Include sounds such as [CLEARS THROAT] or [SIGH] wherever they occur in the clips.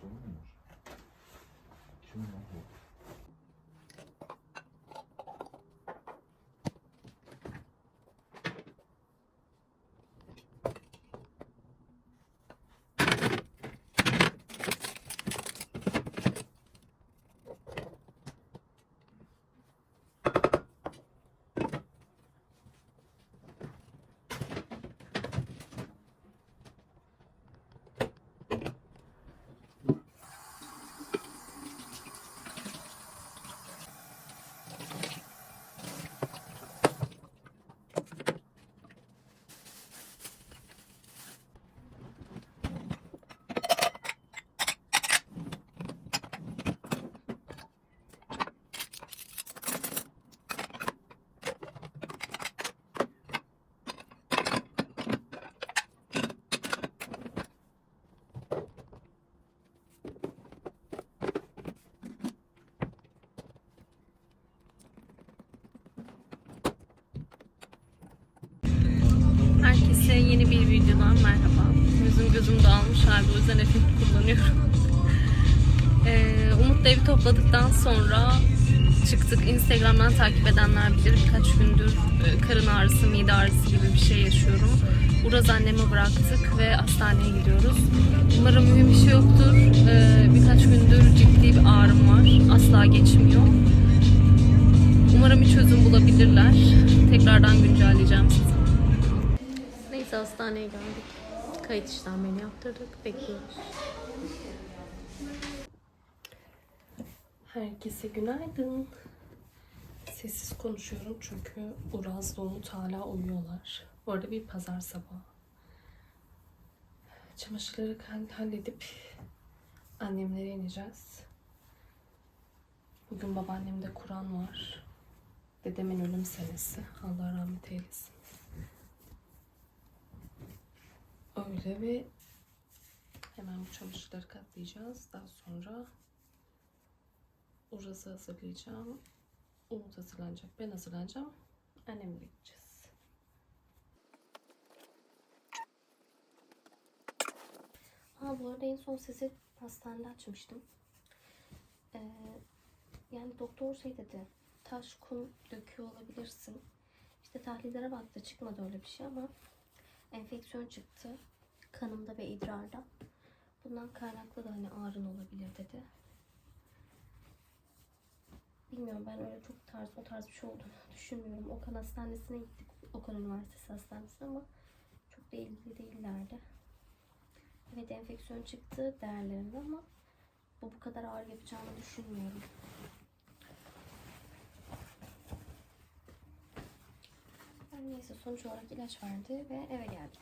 Pantolon mu var? Kim lan bu? Herkese yeni bir videodan merhaba. Yüzüm gözüm dağılmış halde o yüzden efekt kullanıyorum. [LAUGHS] Ee, Umut'la evi topladıktan sonra çıktık. Instagram'dan takip edenler bilir birkaç gündür e, karın ağrısı, mide ağrısı gibi bir şey yaşıyorum. Uraz annemi bıraktık ve hastaneye gidiyoruz. Umarım mühim bir şey yoktur. Ee, birkaç gündür ciddi bir ağrım var. Asla geçmiyor. Umarım bir çözüm bulabilirler. Tekrardan güncelleyeceğim sizi. Neyse hastaneye geldik. Kayıt işlemlerini yaptırdık. Bekliyoruz. Herkese günaydın. Sessiz konuşuyorum çünkü Uraz'la Umut hala uyuyorlar. Bu arada bir pazar sabahı. Çamaşırları hall- halledip annemlere ineceğiz. Bugün babaannemde Kur'an var. Dedemin ölüm senesi. Allah rahmet eylesin. Öyle ve hemen bu çamaşırları katlayacağız. Daha sonra Uraz'ı hazırlayacağım. Umut hazırlanacak. Ben hazırlanacağım. Annemle gideceğiz. Ha bu arada en son sizi hastanede açmıştım. Ee, yani doktor şey dedi. Taş, kum döküyor olabilirsin. İşte tahlillere baktı çıkmadı öyle bir şey ama enfeksiyon çıktı. Kanımda ve idrarda. Bundan kaynaklı da hani ağrın olabilir dedi. Bilmiyorum ben öyle çok tarz o tarz bir şey olduğunu düşünmüyorum. Okan Hastanesi'ne gittik. Okan Üniversitesi Hastanesi'ne ama çok da ilgili değillerdi. Evet enfeksiyon çıktı değerlerinde ama bu bu kadar ağır yapacağını düşünmüyorum. Neyse sonuç olarak ilaç verdi ve eve geldik.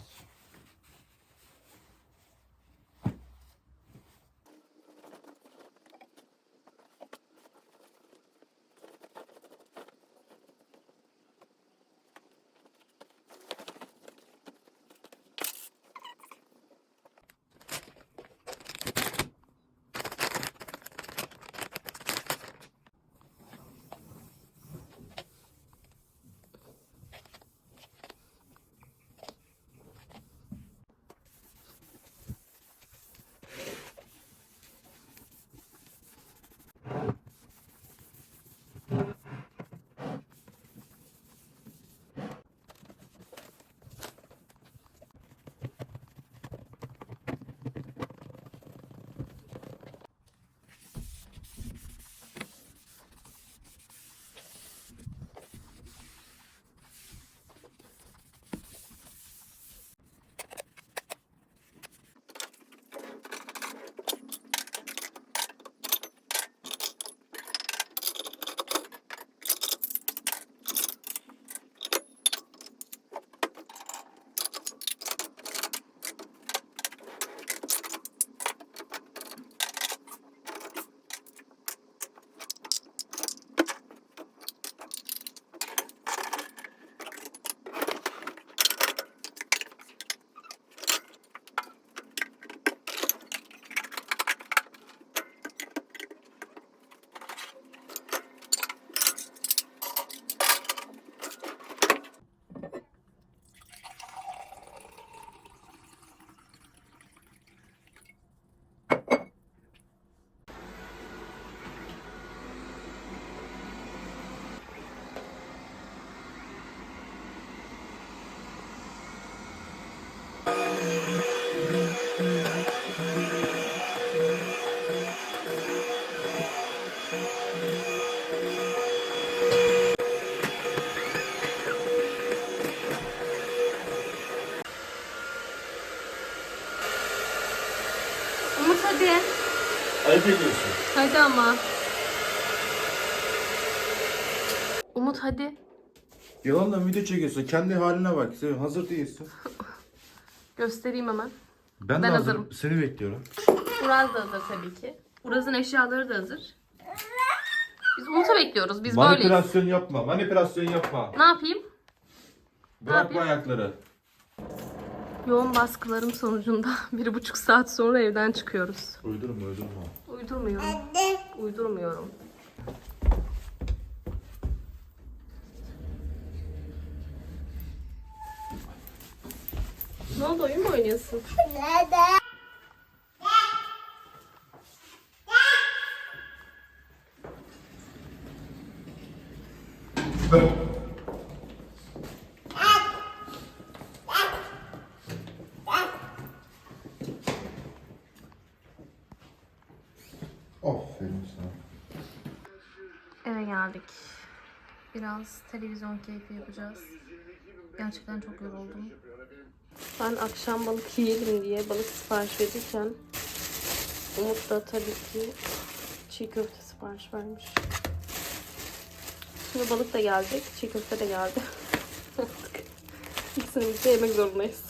Çekiyorsun? Hadi ama. Umut hadi. Yalanla video çekiyorsun. Kendi haline bak. Sen hazır değilsin. Göstereyim hemen. Ben, Ben de hazırım. hazırım. Seni bekliyorum. Uraz da hazır tabii ki. Uraz'ın eşyaları da hazır. Biz Umut'u bekliyoruz. Biz böyleyiz. Manipülasyon yapma. Manipülasyon yapma. Ne yapayım? Bırakma yapayım? ayakları. Yoğun baskılarım sonucunda [LAUGHS] bir buçuk saat sonra evden çıkıyoruz. Uydurma uydurma. Uydurmuyorum. Uydurmuyorum. Ne oldu oyun mu oynuyorsun? Aferin sana. Eve geldik. Biraz televizyon keyfi yapacağız. Gerçekten çok yoruldum. Ben akşam balık yiyelim diye balık sipariş verirken Umut da tabii ki çiğ köfte sipariş vermiş. Şimdi balık da gelecek, çiğ köfte de geldi. [LAUGHS] İkisini birlikte yemek zorundayız.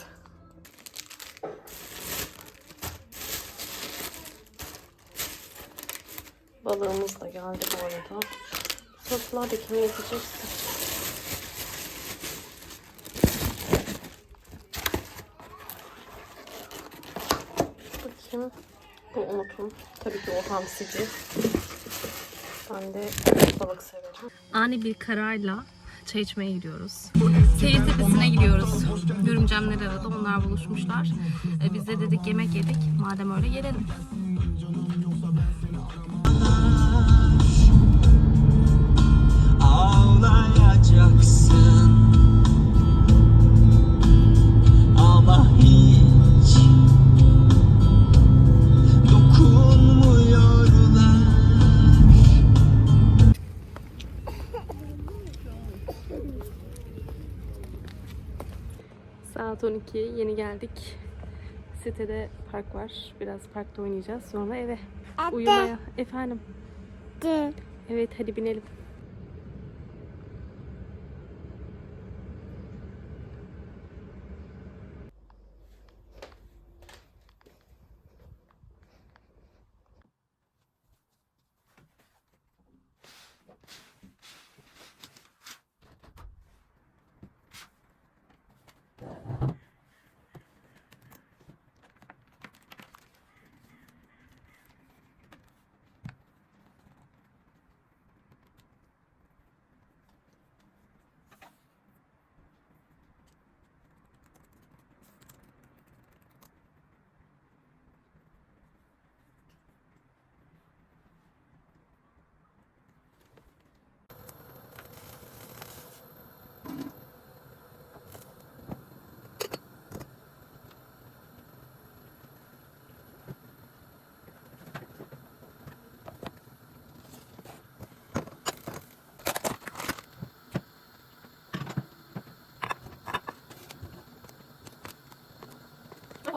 Balığımız da geldi bu arada. Soslar da kim yetecekse. Bakayım. Bu Umut'un. Tabii ki o hamsici. Ben de balık severim. Ani bir kararla çay içmeye gidiyoruz. Seyir tepesine gidiyoruz. Görümcemler aradı. Onlar buluşmuşlar. E, biz de dedik yemek yedik. Madem öyle gelelim. Ağlayacaksın ama hiç dokunmuyorlar. Saat 12. Yeni geldik. Sitede park var. Biraz parkta oynayacağız. Sonra eve. Uyumaya. Efendim. Evet hadi binelim.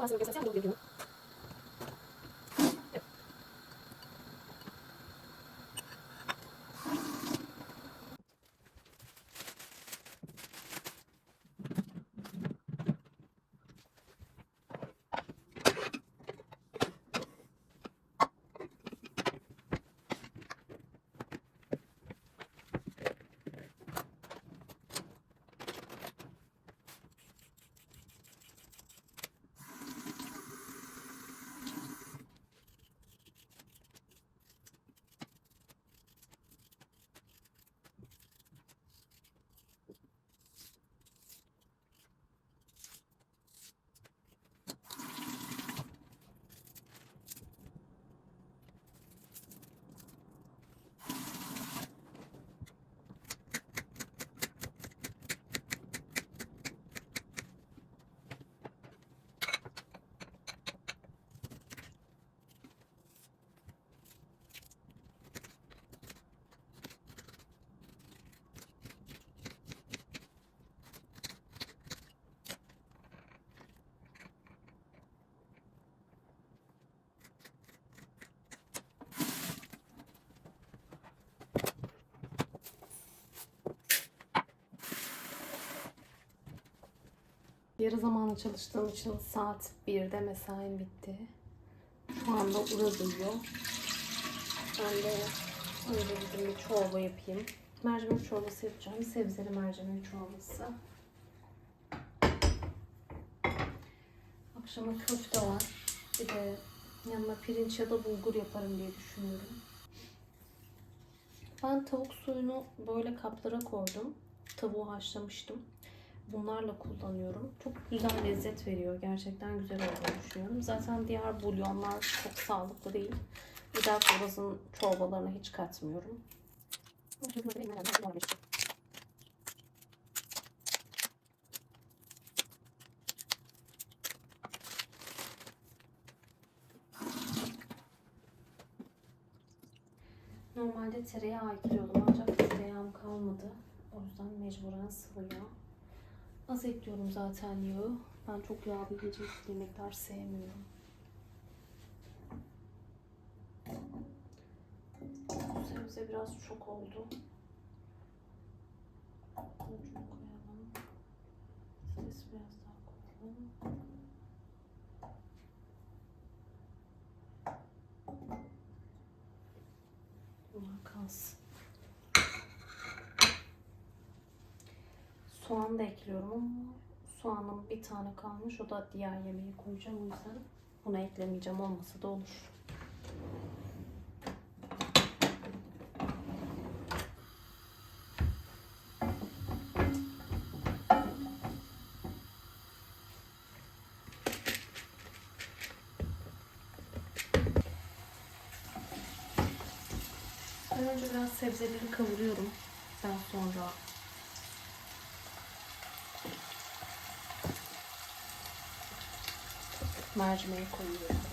Class നോക്കിയ ശേഷം ഉപയോഗിക്കുന്നു Yarı zamanlı çalıştığım için saat 1'de mesaim bitti. Şu anda Uraz uyuyor. Ben de önce bir çorba yapayım. Mercimek çorbası yapacağım. Sebzeli mercimek çorbası. Akşama köfte var. Bir de yanına pirinç ya da bulgur yaparım diye düşünüyorum. Ben tavuk suyunu böyle kaplara koydum. Tavuğu haşlamıştım. Bunlarla kullanıyorum. Çok güzel lezzet veriyor. Gerçekten güzel olduğunu düşünüyorum. Zaten diğer bulyonlar çok sağlıklı değil. Özellikle Uraz'ın çorbalarına hiç katmıyorum. Normalde tereyağı ekliyordum ancak tereyağım kalmadı. O yüzden mecburen sıvı yağ. Az ekliyorum zaten yağı. Ben çok yağlı yiyecek yemekler sevmiyorum. Sebze biraz çok oldu. Bunu çok koyalım. Sesi biraz daha koyalım. Bunlar kalsın. Soğan da ekliyorum ama soğanın bir tane kalmış. O da diğer yemeğe koyacağım. O yüzden bunu eklemeyeceğim. Olmasa da olur. Önce biraz sebzeleri kavuruyorum. Daha sonra mais meia coisa.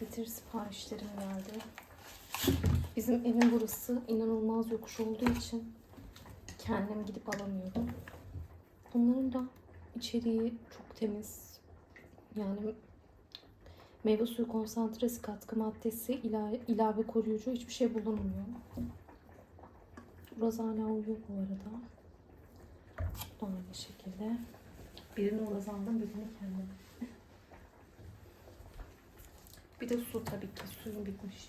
Getir siparişlerim geldi. Bizim evin burası inanılmaz yokuş olduğu için kendim gidip alamıyorum. Bunların da içeriği çok temiz. Yani meyve suyu konsantresi, katkı maddesi, ilave, ilave koruyucu hiçbir şey bulunmuyor. Burası hala uyuyor bu arada. Aynı şekilde. Birini Uraz aldım, birini kendim. Bir de su tabii ki. Suyum bitmiş.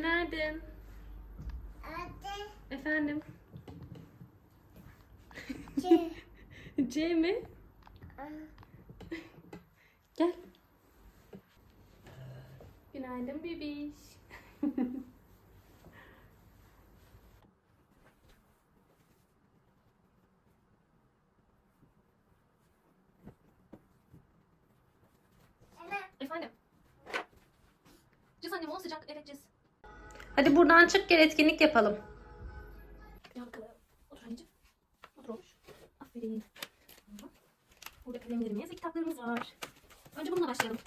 Günaydın. Efendim. C. [LAUGHS] C mi? Gel. Günaydın bebiş. Efendim. Cız annem o sıcak evet cız. Hadi buradan çık gel etkinlik yapalım. Aferin. Burada kalemlerimiz ve kitaplarımız var. Önce bununla başlayalım.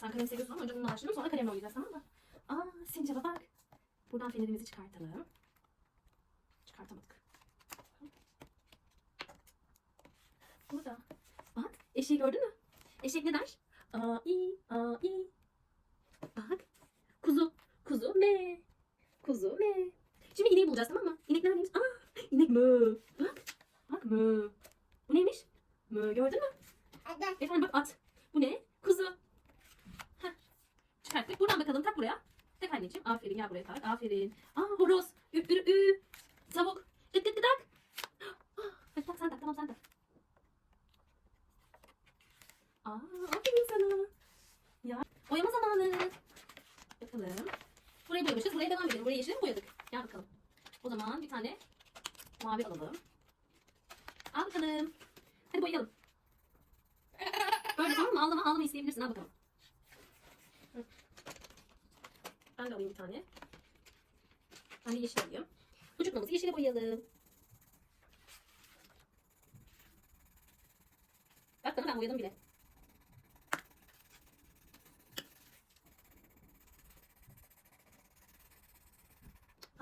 Sen kalem seviyorsun ama önce bununla başlayalım sonra kalemle oynayacağız tamam mı? Aa sincaba bak. Buradan fenerimizi çıkartalım. Çıkartamadık. Burada. Bak eşeği gördün mü? Eşek ne der? A i a i. Bak. Kuzu. Kuzu me. Kuzu me. Şimdi ineği bulacağız tamam mı? İnek neredeymiş? Aa inek mö. Bak. Bak mö. Bu neymiş? Mö gördün mü? Efendim bak at. Bu ne? Kuzu. Heh. Çıkarttık. Buradan bakalım tak buraya. Tak anneciğim. Aferin gel buraya tak. Aferin. Aa horoz. Ü ü ü. Tavuk. Gıt gıt gıdak. Ah, Hadi tak sen tak tamam sen tak. Aa aferin sana. Ya boyama zamanı. Bakalım. Burayı boyamışız. Buraya devam edelim. Burayı yeşile mi boyadık? Gel bakalım. O zaman bir tane mavi alalım. Al bakalım. Hadi boyayalım. Böyle tamam mı? Ağlama ağlama isteyebilirsin. Al bakalım. Ben de alayım bir tane. Ben de yeşil alayım. Ucuklamızı yeşile boyayalım. Bak bana ben boyadım bile.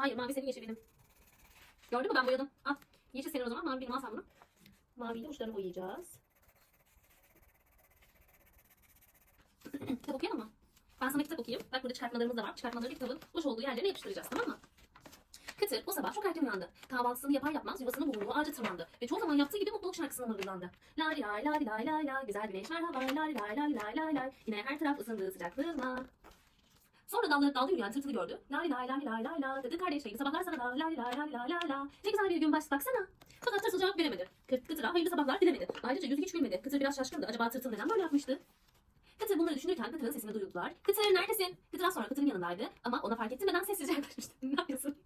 Hayır mavi senin yeşil benim. Gördün mü ben boyadım. Al. Yeşil senin o zaman mavi benim al sen bunu. Maviyle uçlarını boyayacağız. [CLEARS THROAT] kitap okuyalım mı? Ben sana kitap okuyayım. Bak burada çıkartmalarımız da var. Çıkartmaları kitabın boş olduğu yerlerine yapıştıracağız tamam mı? Kıtır o sabah çok erken uyandı. Kahvaltısını yapar yapmaz yuvasının bulunduğu ağaca tırmandı. Ve çoğu zaman yaptığı gibi mutluluk şarkısına mırıldandı. Lay lay lay lay lay lay güzel güneş merhaba lay lay lay lay lay lay Yine her taraf ısındığı sıcaklığına. Sonra dalları dalda yürüyen tırtılı gördü. Lay lay lay lay lay lay dedi kardeş hayırlı sabahlar sana da lay lay lay lay lay lay. Ne güzel bir gün baş baksana. Fakat tırtıl cevap veremedi. Kıt, kıtıra hayırlı sabahlar dilemedi. Ayrıca yüzü hiç gülmedi. Kıtır biraz şaşkındı. Acaba tırtıl neden böyle yapmıştı? Kıtır bunları düşünürken Kıtır'ın sesini duydular. Kıtır neredesin? Kıtır az sonra Kıtır'ın yanındaydı ama ona fark ettirmeden sessizce yaklaşmıştı. [LAUGHS] ne yapıyorsun?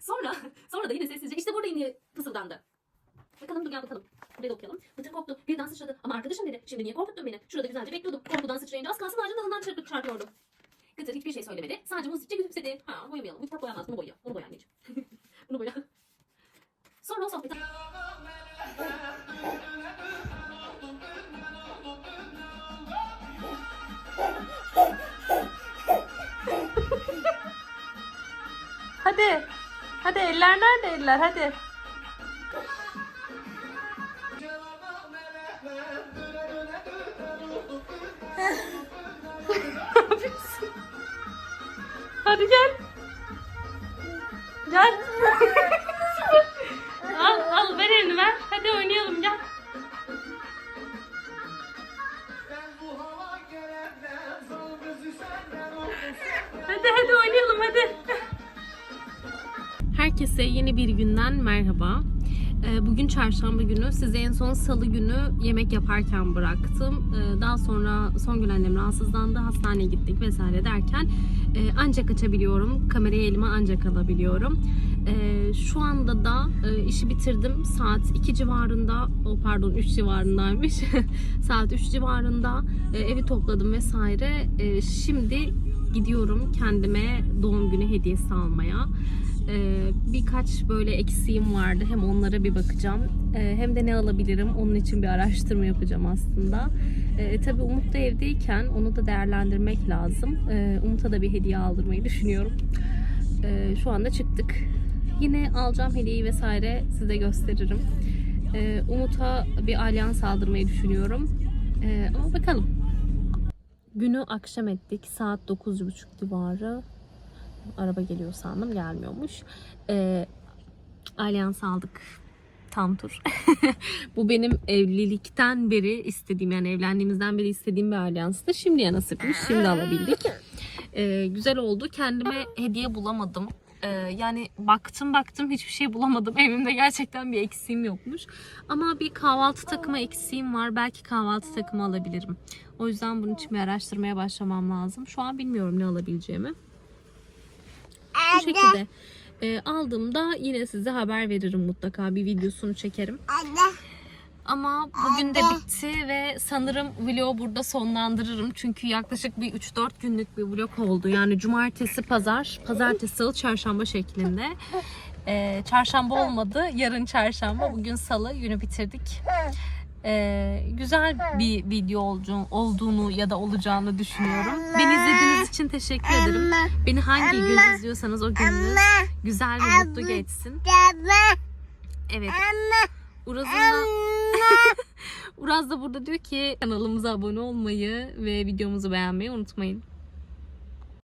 Sonra, sonra da yine sessizce işte burada yine fısıldandı. Bakalım dur gel bakalım. Burayı da okuyalım. Kıtır korktu. Birden sıçradı. Ama arkadaşım dedi. Şimdi niye korkuttun beni? Şurada güzelce bekliyordum. Korkudan sıçrayınca az kalsın ağacın dalından çarpıp çarpıyordum. Kıtır hiçbir şey söylemedi. Sadece muzipçe gülümsedi. Ha boyamayalım. Bu kitap boyanmaz. Bunu boya. Bunu boya anneciğim. [LAUGHS] Bunu boya. Sonra o sohbeti... Hadi. Hadi eller nerede eller hadi. Hadi gel. Gel. [LAUGHS] al al ver elini ver. Hadi oynayalım gel. Hadi hadi oynayalım hadi. Herkese yeni bir günden merhaba. Bugün çarşamba günü. Sizi en son salı günü yemek yaparken bıraktım. Ee, Daha sonra son gün annem rahatsızlandı. Hastaneye gittik vesaire derken e, ancak açabiliyorum. Kamerayı elime ancak alabiliyorum. Ee, Şu anda da e, işi bitirdim. Saat 2 civarında, o pardon 3 civarındaymış. [LAUGHS] Saat 3 civarında e, evi topladım vesaire. Şimdi gidiyorum kendime doğum günü hediyesi almaya. Ee, birkaç böyle eksiğim vardı. Hem onlara bir bakacağım. Ee, hem de ne alabilirim onun için bir araştırma yapacağım aslında. Ee, tabii Umut da evdeyken onu da değerlendirmek lazım. Ee, Umut'a da bir hediye aldırmayı düşünüyorum. Ee, şu anda çıktık. Yine alacağım hediyeyi vesaire size gösteririm. Ee, Umut'a bir alyans aldırmayı düşünüyorum. Ee, ama bakalım. Günü akşam ettik. Saat 9.30 civarı. Araba geliyor sandım gelmiyormuş. Ee, alyans aldık. Tam tur. [LAUGHS] Bu benim evlilikten beri istediğim yani evlendiğimizden beri istediğim bir alyanstı. Şimdiye nasipmiş. Şimdi alabildik. Ee, güzel oldu. Kendime hediye bulamadım. Ee, yani baktım baktım hiçbir şey bulamadım. [LAUGHS] Evimde gerçekten bir eksiğim yokmuş. Ama bir kahvaltı takımı eksiğim var. Belki kahvaltı takımı alabilirim. O yüzden bunun için bir araştırmaya başlamam lazım. Şu an bilmiyorum ne alabileceğimi. Bu şekilde e, aldığımda yine size haber veririm mutlaka. Bir videosunu çekerim. Ama bugün de bitti ve sanırım vlogu burada sonlandırırım. Çünkü yaklaşık bir 3-4 günlük bir vlog oldu. Yani cumartesi, pazar, pazartesi, salı, çarşamba şeklinde. Ee, çarşamba olmadı. Yarın çarşamba, bugün salı günü bitirdik. Ee, güzel bir video olcu- olduğunu ya da olacağını düşünüyorum. Beni izlediğiniz için teşekkür ederim. Beni hangi gün izliyorsanız o gününüz güzel ve mutlu geçsin. Evet. Uraz'ın da [LAUGHS] Uraz da burada diyor ki kanalımıza abone olmayı ve videomuzu beğenmeyi unutmayın.